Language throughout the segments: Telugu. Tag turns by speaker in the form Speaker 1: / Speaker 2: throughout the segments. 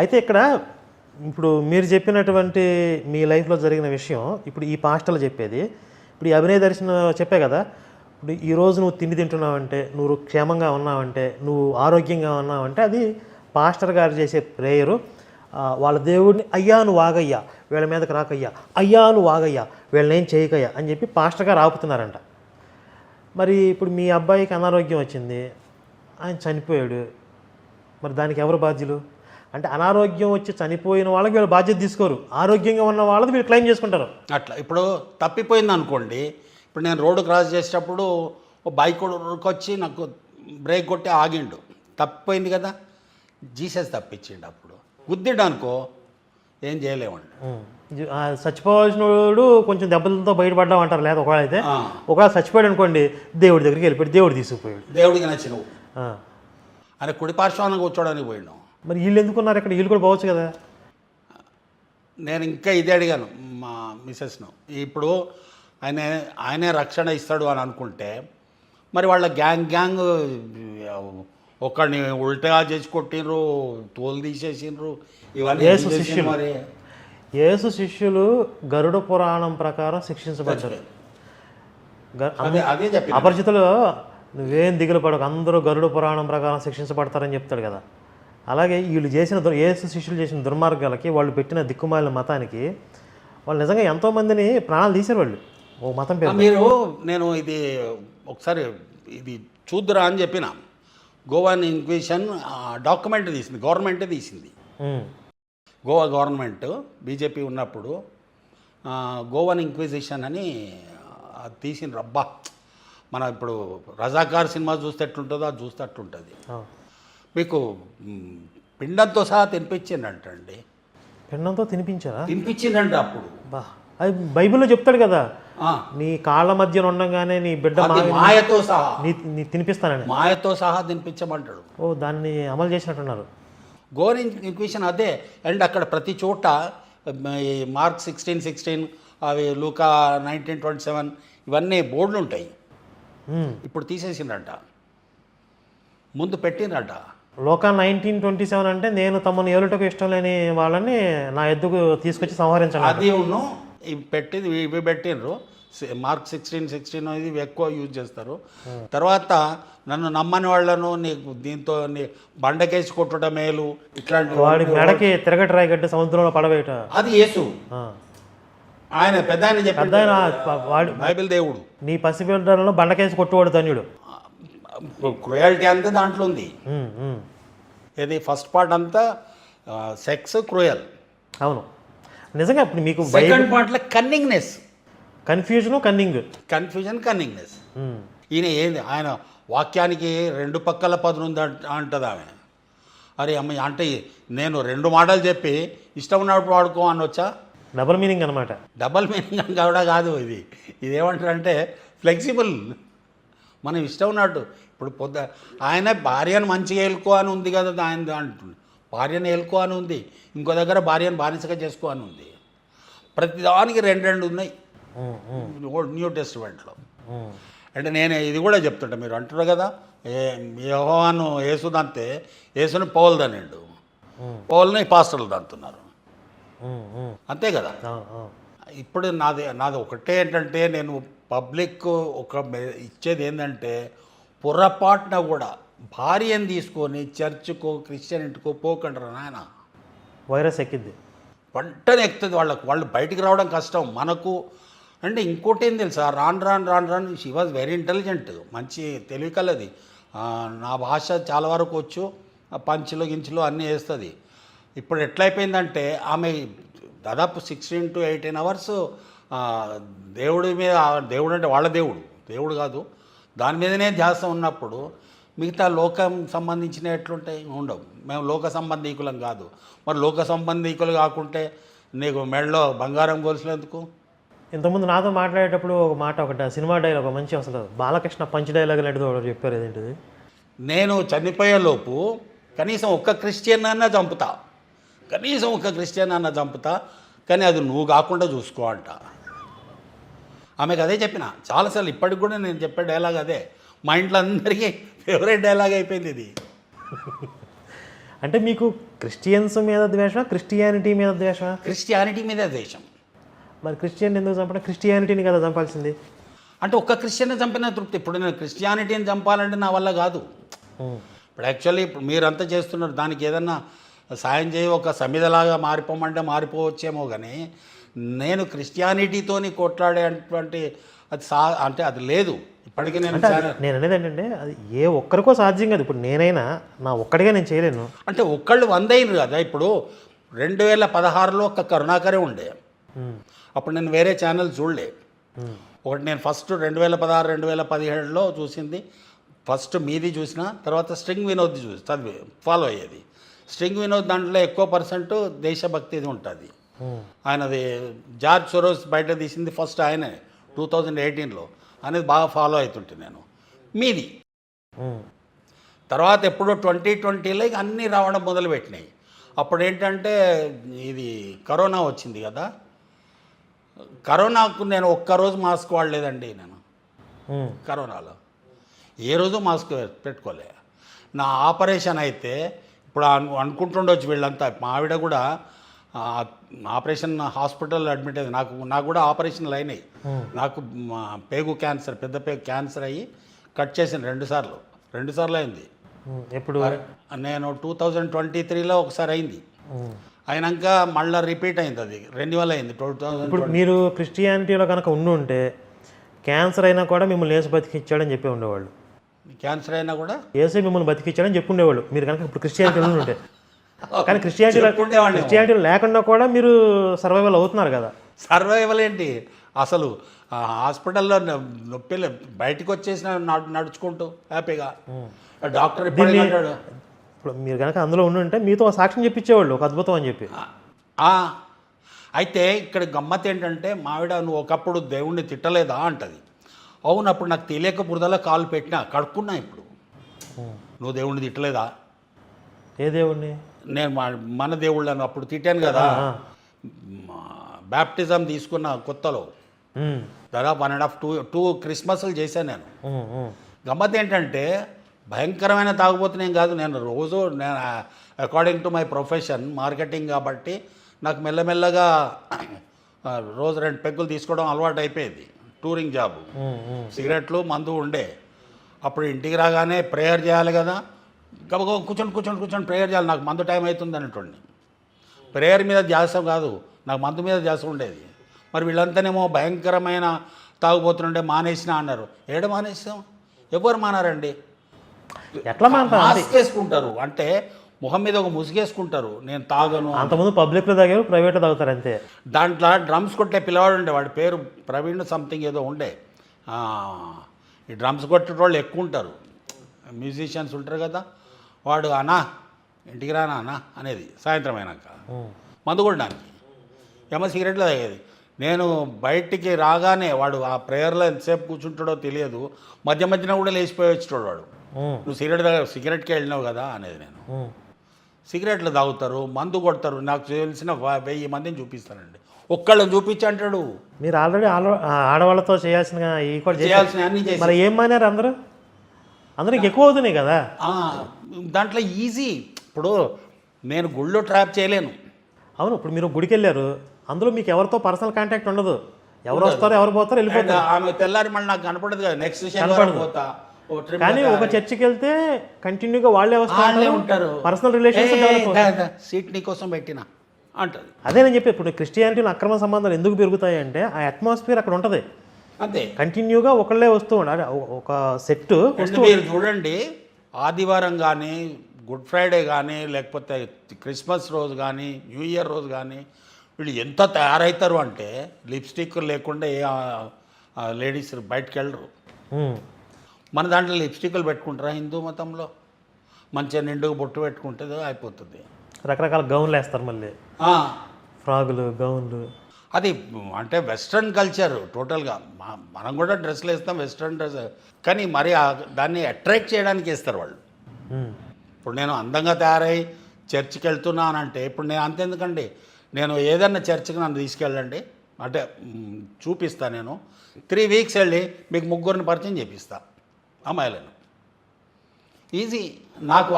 Speaker 1: అయితే ఇక్కడ ఇప్పుడు మీరు చెప్పినటువంటి మీ లైఫ్లో జరిగిన విషయం ఇప్పుడు ఈ పాస్టర్లు చెప్పేది ఇప్పుడు ఈ అభినయ దర్శనం చెప్పే కదా ఇప్పుడు ఈ రోజు నువ్వు తిండి తింటున్నావంటే నువ్వు క్షేమంగా ఉన్నావంటే నువ్వు ఆరోగ్యంగా ఉన్నావంటే అది పాస్టర్ గారు చేసే ప్రేయరు. వాళ్ళ దేవుడిని అయ్యా నువ్వు వాగయ్యా వీళ్ళ మీదకి రాకయ్యా అయ్యా నువ్వు వాగయ్యా వీళ్ళని ఏం చేయకయ్యా అని చెప్పి పాస్టర్ గారు ఆపుతున్నారంట. మరి ఇప్పుడు మీ అబ్బాయికి అనారోగ్యం వచ్చింది ఆయన చనిపోయాడు. మరి దానికి ఎవరు బాధ్యులు? అంటే అనారోగ్యం వచ్చి చనిపోయిన వాళ్ళకి వీళ్ళు బాధ్యత తీసుకోరు. ఆరోగ్యంగా ఉన్న వాళ్ళది వీళ్ళు క్లెయిమ్ చేసుకుంటారు.
Speaker 2: అట్లా. ఇప్పుడు తప్పిపోయింది అనుకోండి ఇప్పుడు నేను రోడ్డు క్రాస్ చేసేటప్పుడు ఓ బైక్ వచ్చి నాకు బ్రేక్ కొట్టి ఆగిండు. తప్పిపోయింది కదా. జీసస్ తప్పించిండు అప్పుడు. గుద్దిండు అనుకో ఏం చేయలేమండి
Speaker 1: చచ్చిపోవాల్సిన వాడు కొంచెం దెబ్బలతో బయటపడ్డాం అంటారు లేదా ఒకవేళ అయితే. ఒకవేళ చచ్చిపోయాడు అనుకోండి దేవుడి దగ్గరికి వెళ్ళిపోయాడు దేవుడు తీసుకుపోయాడు.
Speaker 2: దేవుడికి నచ్చినవు.
Speaker 1: ఆ.
Speaker 2: అని కుడి పార్శ్వాన్ని కూర్చోడానికి పోయినాం
Speaker 1: మరి వీళ్ళు ఎందుకున్నారు ఇక్కడ? వీళ్ళు కూడా పోవచ్చు కదా.
Speaker 2: నేను ఇంకా ఇదే అడిగాను మా మిసెస్ను ఇప్పుడు ఆయన ఆయనే రక్షణ ఇస్తాడు అని అనుకుంటే మరి వాళ్ళ గ్యాంగ్ గ్యాంగ్ ఒకడిని ఉల్టా చేసి కొట్టిండ్రు తోలు తీసేసిండ్రు ఇవన్నీ
Speaker 1: శిష్యులు.
Speaker 2: మరి?
Speaker 1: యేసు శిష్యులు గరుడ పురాణం ప్రకారం శిక్షించబడ్డారు. అపరిచితులు నువ్వేం దిగులు పడకు అందరూ గరుడ పురాణం ప్రకారం శిక్షించబడతారని చెప్తాడు కదా. అలాగే వీళ్ళు చేసిన దుర్ యేసు శిష్యులు చేసిన దుర్మార్గాలకి వాళ్ళు పెట్టిన దిక్కుమాలిన మతానికి వాళ్ళు నిజంగా ఎంతోమందిని ప్రాణాలు తీశారు వాళ్ళు. ఓ మతం పేరు.
Speaker 2: మీరు నేను ఇది ఒకసారి ఇది చూద్దురా అని చెప్పిన. గోవాన్ ఇన్క్విజిషన్ డాక్యుమెంట్ తీసింది గవర్నమెంటే తీసింది. గోవా గవర్నమెంట్ బీజేపీ ఉన్నప్పుడు గోవన్ ఇంక్విజిషన్ అని తీసిన రబ్బా మన ఇప్పుడు రజాకార్ సినిమా చూస్తే ఎట్లుంటుందో అది చూస్తే అట్లుంటుంది. మీకు పిండంతో సహా తినిపించిండంటండి
Speaker 1: పిండంతో తినిపించారా?
Speaker 2: తినిపించిందంట అప్పుడు.
Speaker 1: బా అది బైబిల్లో చెప్తాడు కదా. నీ కాళ్ళ మధ్యన ఉండగానే నీ బిడ్డ
Speaker 2: మాయతో సహా.
Speaker 1: నీ తినిపిస్తానని.
Speaker 2: మాయతో సహా తినిపించమంటాడు.
Speaker 1: ఓ దాన్ని అమలు చేసినట్టున్నారు.
Speaker 2: గోవన్ ఇంక్విజిషన్ అదే. అండ్ అక్కడ ప్రతి చోట మార్క్ సిక్స్టీన్ సిక్స్టీన్ అవి లూకా నైన్టీన్ ట్వంటీ సెవెన్ ఇవన్నీ బోర్డులు ఉంటాయి. ఇప్పుడు తీసేసిండ్రంట. ముందు పెట్టిండ్రంట.
Speaker 1: లోకా నైన్టీన్ ట్వంటీ సెవెన్ అంటే నేను తమను ఏలుటకు ఇష్టం లేని వాళ్ళని నా ఎద్దుకు తీసుకొచ్చి సంహరించాను.
Speaker 2: అది ఉన్ను ఇవి పెట్టింది ఇవి పెట్టిండ్రు. సి- మార్క్ సిక్స్టీన్ సిక్స్టీన్ ఇది ఎక్కువ యూజ్ చేస్తారు. తర్వాత నన్ను నమ్మని వాళ్ళను నీకు దీంతో నీ బండకేసి కొట్టడం మేలు ఇట్లాంటి
Speaker 1: వాడి మెడకి తిరగటి రాయగడ్డ సముద్రంలో పడవేయట.
Speaker 2: అది యేసు. ఆయన పెద్ద ఆయన చెప్పాడు
Speaker 1: పెద్ద ఆయన ప- వాడు
Speaker 2: బైబిల్ దేవుడు.
Speaker 1: నీ పసిబిడ్డలను బండకేసి కొట్టువాడు ధన్యుడు.
Speaker 2: క్రుయాలిటీ అంతా దాంట్లో ఉంది. ఇది ఫస్ట్ పార్ట్ అంతా సెక్స్ క్రూయల్
Speaker 1: అవును. నిజంగా ఇప్పుడు మీకు
Speaker 2: సెకండ్ పార్ట్లో cunningness
Speaker 1: confusion cunning
Speaker 2: confusion cunningness ఈయన ఏంది? ఆయన వాక్యానికి రెండు పక్కల పదునుంది అంట అంటది ఆమె. అరే అమ్మ అంటే నేను రెండు మాటలు చెప్పి ఇష్టం ఉన్నప్పుడు వాడుకో అనొచ్చా?
Speaker 1: డబుల్ మీనింగ్ అనమాట
Speaker 2: డబల్ మీనింగ్ కూడా కాదు ఇది. ఇదేమంటారంటే ఫ్లెక్సిబుల్ మనం ఇష్టం ఉన్నట్టు. ఇప్పుడు పొద్దు ఆయన భార్యను మంచిగా ఏలుకో అని ఉంది కదా ఆయన అంటుంది భార్యను ఏలుకో అని ఉంది. ఇంకో దగ్గర భార్యను బానిసగా చేసుకో అని ఉంది. ప్రతిదానికి రెండు రెండు ఉన్నాయి. న్యూ టెస్టిమెంట్లో అంటే నేను ఇది కూడా చెప్తుంటా. మీరు అంటారు కదా ఏ యెహోవాను యేసుదంతే యేసుని పౌలు దనిండు. పౌల్ని పాస్టర్లు దంతున్నారు. అంతే కదా? ఇప్పుడు నాది నాది ఒకటే ఏంటంటే నేను పబ్లిక్ ఒక ఇచ్చేది ఏంటంటే పొరపాటున కూడా భార్యను తీసుకొని చర్చ్కో క్రిస్టియన్ ఇంటికో పోకంటారు నాయన?
Speaker 1: వైరస్ ఎక్కిద్ది.
Speaker 2: వెంటనే ఎక్కుతుంది వాళ్ళకు. వాళ్ళు బయటికి రావడం కష్టం. మనకు అంటే ఇంకోటి ఏం తెలుసా? రాను రాను రాను రాను. She was very intelligent. మంచి తెలివి కలది. నా భాష చాలా వరకు వచ్చు. పంచులు గించులు అన్నీ వేస్తుంది. ఇప్పుడు ఎట్లయిపోయిందంటే ఆమె దాదాపు సిక్స్టీన్ టు ఎయిటీన్ అవర్స్ దేవుడి మీద దేవుడు అంటే వాళ్ళ దేవుడు. దేవుడు కాదు. దాని మీదనే ధ్యాస ఉన్నప్పుడు మిగతా లోకం సంబంధించిన ఎట్లుంటాయి? ఉండవు. మేము లోక సంబంధీకులం కాదు. మరి లోక సంబంధీకులు కాకుంటే నీకు మెడలో బంగారం గొలుసులు ఎందుకు
Speaker 1: ఇంతకుముందు నాతో మాట్లాడేటప్పుడు ఒక మాట ఒకటి సినిమా డైలాగ్ ఒక మంచి అసలు బాలకృష్ణ పంచ్ డైలాగ్ అనేది ఒకటి చెప్పారు ఏంటిది?
Speaker 2: నేను చనిపోయేలోపు కనీసం ఒక్క క్రిస్టియన్ అన్నా చంపుతా. కనీసం ఒక్క క్రిస్టియన్ అన్నా చంపుతా. కానీ అది నువ్వు కాకుండా చూసుకో అంట. ఆమెకు అదే చెప్పిన. చాలాసార్లు ఇప్పటికి కూడా నేను చెప్పే డైలాగ్ అదే. మా ఇంట్లో అందరికీ ఫేవరెట్ డైలాగ్ అయిపోయింది ఇది.
Speaker 1: అంటే మీకు క్రిస్టియన్స్ మీద ద్వేషమా క్రిస్టియానిటీ మీద ద్వేషమా?
Speaker 2: క్రిస్టియానిటీ మీద దేశం
Speaker 1: మరి క్రిస్టియన్ ఎందుకు చంపడం? క్రిస్టియానిటీని కదా చంపాల్సింది.
Speaker 2: అంటే ఒక్క క్రిస్టియన్ చంపిన తృప్తి. ఇప్పుడు నేను క్రిస్టియానిటీని చంపాలంటే నా వల్ల కాదు. ఇప్పుడు యాక్చువల్లీ ఇప్పుడు మీరంతా చేస్తున్నారు. దానికి ఏదన్నా సాయం చేయి ఒక సమిధలాగా మారిపోమంటే మారిపోవచ్చేమో కానీ నేను క్రిస్టియానిటీతోని కొట్లాడేటువంటి అది సా అంటే అది లేదు. ఇప్పటికీ నేను
Speaker 1: నేను అనేది ఏంటంటే అది ఏ ఒక్కరికో సాధ్యం కాదు. ఇప్పుడు నేనైనా నా ఒక్కడిగా నేను చేయలేను.
Speaker 2: అంటే ఒక్కళ్ళు వందైనరు కదా. ఇప్పుడు రెండు వేల పదహారులో ఒక కరుణాకరే ఉండే. అప్పుడు నేను వేరే ఛానల్ చూడలే. ఒకటి నేను ఫస్ట్ రెండు వేల పదహారు రెండు వేల పదిహేడులో చూసింది. ఫస్ట్ మీది చూసిన తర్వాత స్ట్రింగ్ వినోద్ చూసి చదివి ఫాలో అయ్యేది. స్ట్రింగ్ వినోద్ దాంట్లో ఎక్కువ పర్సెంట్ దేశభక్తిది ఉంటుంది. ఆయనది జార్జ్ సొరోస్ బయట తీసింది ఫస్ట్ ఆయనే టూ థౌజండ్ ఎయిటీన్లో. అనేది బాగా ఫాలో అవుతుంటే నేను. మీది? తర్వాత ఎప్పుడో ట్వంటీ ట్వంటీలో ఇక అన్నీ రావడం మొదలుపెట్టినాయి. అప్పుడు ఏంటంటే ఇది కరోనా వచ్చింది కదా. కరోనాకు నేను ఒక్కరోజు మాస్క్ వాడలేదండి నేను. కరోనాలో. ఏ రోజు మాస్క్ పెట్టుకోలే. నా ఆపరేషన్ అయితే ఇప్పుడు అను అనుకుంటుండొచ్చు వీళ్ళంతా. మా ఆవిడ కూడా ఆపరేషన్ హాస్పిటల్లో అడ్మిట్ అయింది నాకు నాకు కూడా ఆపరేషన్లు అయినాయి. నాకు పేగు క్యాన్సర్ పెద్ద పేగు క్యాన్సర్ అయ్యి కట్ చేసిన రెండు సార్లు. రెండు సార్లు అయింది.
Speaker 1: ఎప్పుడు?
Speaker 2: నేను టూ థౌజండ్ ట్వంటీ త్రీలో ఒకసారి అయింది. అయినాక మళ్ళీ రిపీట్ అయింది అది. రెన్యువల్ అయింది. టూ థౌజండ్
Speaker 1: ఇప్పుడు మీరు క్రిస్టియానిటీలో కనుక ఉండి ఉంటే క్యాన్సర్ అయినా కూడా మిమ్మల్ని ఏసు బతికిచ్చాడని చెప్పి ఉండేవాళ్ళు.
Speaker 2: క్యాన్సర్ అయినా కూడా?
Speaker 1: ఏసే మిమ్మల్ని బతికిచ్చాడని చెప్పి ఉండేవాళ్ళు. మీరు కనుక ఇప్పుడు క్రిస్టియానిటీలో ఉండి ఉంటే కానీ క్రిస్టియానిటీలో. క్రిస్టియానిటీలో లేకుండా కూడా మీరు సర్వైవల్ అవుతున్నారు కదా.
Speaker 2: సర్వైవల్ ఏంటి? అసలు హాస్పిటల్లో నొప్పి బయటికి వచ్చేసిన నడు- నడుచుకుంటూ హ్యాపీగా. డాక్టర్
Speaker 1: ఇప్పుడు మీరు కనుక అందులో ఉండి ఉంటే మీతో సాక్ష్యం చెప్పించేవాళ్ళు ఒక అద్భుతం అని చెప్పి.
Speaker 2: "ఆ, అయితే ఇక్కడ గమ్మత్ ఏంటంటే మావిడ నువ్వు ఒకప్పుడు దేవుణ్ణి తిట్టలేదా అంటది. అవును అప్పుడు నాకు తెలియక బురదలో కాలు పెట్టినా కడుక్కున్నా ఇప్పుడు. నువ్వు దేవుణ్ణి తిట్టలేదా?
Speaker 1: ఏ దేవుణ్ణి?
Speaker 2: నేను మన దేవుళ్ళను అప్పుడు తిట్టాను కదా. బ్యాప్టిజం తీసుకున్న కొత్తలో. దాదాపు one and half two two క్రిస్మస్లు చేశాను నేను. గమ్మత్ ఏంటంటే భయంకరమైన తాగుబోతునేం కాదు నేను రోజు నేను according to my profession marketing కాబట్టి నాకు మెల్లమెల్లగా రోజు రెండు పెగ్గులు తీసుకోవడం అలవాటు అయిపోయేది టూరింగ్ జాబ్. సిగరెట్లు మందు ఉండే అప్పుడు ఇంటికి రాగానే ప్రేయర్ చేయాలి కదా గబగబ కూర్చొని కూర్చొని కూర్చొని ప్రేయర్ చేయాలి. నాకు మందు టైం అవుతుంది అనేటోడిని ప్రేయర్ మీద ధ్యాస కాదు. నాకు మందు మీద ధ్యాస ఉండేది. మరి వీళ్ళంతానేమో భయంకరమైన తాగుబోతుండే మానేసిన అన్నారు. ఏడ మానేసాం? ఎవరు మానారండి?
Speaker 1: ఎట్లా
Speaker 2: వేసుకుంటారు అంటే ముఖం మీద ఒక ముసుగేసుకుంటారు. నేను తాగను.
Speaker 1: అంతకుముందు పబ్లిక్లో తాగారు ప్రైవేట్లో తాగుతారు అంతే.
Speaker 2: దాంట్లో డ్రమ్స్ కొట్టే పిల్లవాడు ఉండే. వాడి పేరు ప్రవీణ్ సంథింగ్ ఏదో ఉండే. ఈ డ్రమ్స్ కొట్టేటోళ్ళు ఎక్కువ ఉంటారు. మ్యూజిషియన్స్ ఉంటారు కదా వాడు అనా ఇంటికి రానా అనా అనేది సాయంత్రం అయినాక. మందు కొట్టడానికి. ఏమో సిగరెట్లు తాగేది. నేను బయటికి రాగానే వాడు ఆ ప్రేయర్లో ఎంతసేపు కూర్చుంటాడో తెలియదు. మధ్య మధ్యన కూడా లేచిపోయి వచ్చేటోడు వాడు. నువ్వు సిగరెట్ తాగా సిగరెట్కి వెళ్ళినావు కదా అనేది నేను. సిగరెట్లు తాగుతారు మందు కొడతారు నాకు తెలిసిన వెయ్యి మందిని చూపిస్తానండి. ఒక్కళ్ళని చూపించి అంటాడు.
Speaker 1: మీరు ఆల్రెడీ ఆడవాళ్ళతో చేయాల్సిన.
Speaker 2: చేయాల్సిన అన్ని
Speaker 1: మరి ఏం మానేరు అందరూ? అందరికి ఎక్కువ అవుతున్నాయి కదా.
Speaker 2: దాంట్లో ఈజీ. ఇప్పుడు నేను గుళ్ళో ట్రాప్ చేయలేను.
Speaker 1: అవును ఇప్పుడు మీరు గుడికి వెళ్ళారు అందులో మీకు ఎవరితో పర్సనల్ కాంటాక్ట్ ఉండదు. ఎవరు వస్తారో ఎవరు పోతారో వెళ్ళిపోతారు.
Speaker 2: ఆమె తెల్లారి మళ్ళీ నాకు కనపడదు కదా. నెక్స్ట్ పోతా. ట్రిప్
Speaker 1: కానీ ఒక చర్చికి వెళ్తే కంటిన్యూగా వాళ్ళే వస్తారు
Speaker 2: ఉంటారు.
Speaker 1: Personal relations.
Speaker 2: సీట్ నీ కోసం పెట్టిన అంటది.
Speaker 1: అదే నేను చెప్పి ఇప్పుడు క్రిస్టియానిటీలో అక్రమ సంబంధాలు ఎందుకు పెరుగుతాయి అంటే ఆ అట్మాస్ఫియర్ అక్కడ ఉంటుంది.
Speaker 2: అంతే.
Speaker 1: కంటిన్యూగా ఒకళ్ళే వస్తూ ఉండాలి ఒక- సెట్
Speaker 2: మీరు చూడండి ఆదివారం కానీ గుడ్ ఫ్రైడే కానీ లేకపోతే క్రిస్మస్ రోజు కానీ న్యూ ఇయర్ రోజు కానీ వీళ్ళు ఎంత తయారవుతారు అంటే లిప్స్టిక్ లేకుండా ఏ లేడీస్ బయటకు వెళ్ళరు మన దాంట్లో లిప్స్టిక్లు పెట్టుకుంటారా హిందూ మతంలో? మంచిగా నిండుగా బొట్టు పెట్టుకుంటే అయిపోతుంది.
Speaker 1: రకరకాల గౌన్లు వేస్తారు మళ్ళీ. ఫ్రాగులు గౌన్లు.
Speaker 2: అది అంటే వెస్ట్రన్ కల్చర్ టోటల్గా. మనం కూడా డ్రెస్లు వేస్తాం వెస్ట్రన్ డ్రెస్. కానీ మరి ఆ- దాన్ని అట్రాక్ట్ చేయడానికి వేస్తారు వాళ్ళు. ఇప్పుడు నేను అందంగా తయారై చర్చికి వెళ్తున్నానంటే ఇప్పుడు నేను అంతెందుకండి నేను ఏదన్నా చర్చికి నన్ను తీసుకెళ్ళండి అంటే చూపిస్తా నేను. త్రీ వీక్స్ వెళ్ళి మీకు ముగ్గురిని పరిచయం చేపిస్తా అమ్మాయిలను. ఈజీ. నాకు.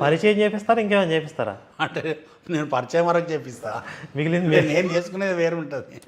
Speaker 1: పరిచయం చేపిస్తారా ఇంకేమైనా చేపిస్తారా?
Speaker 2: అంటే నేను పరిచయం వరకు చేపిస్తా.
Speaker 1: మిగిలింది
Speaker 2: నేను చేసుకునేది వేరు ఉంటుంది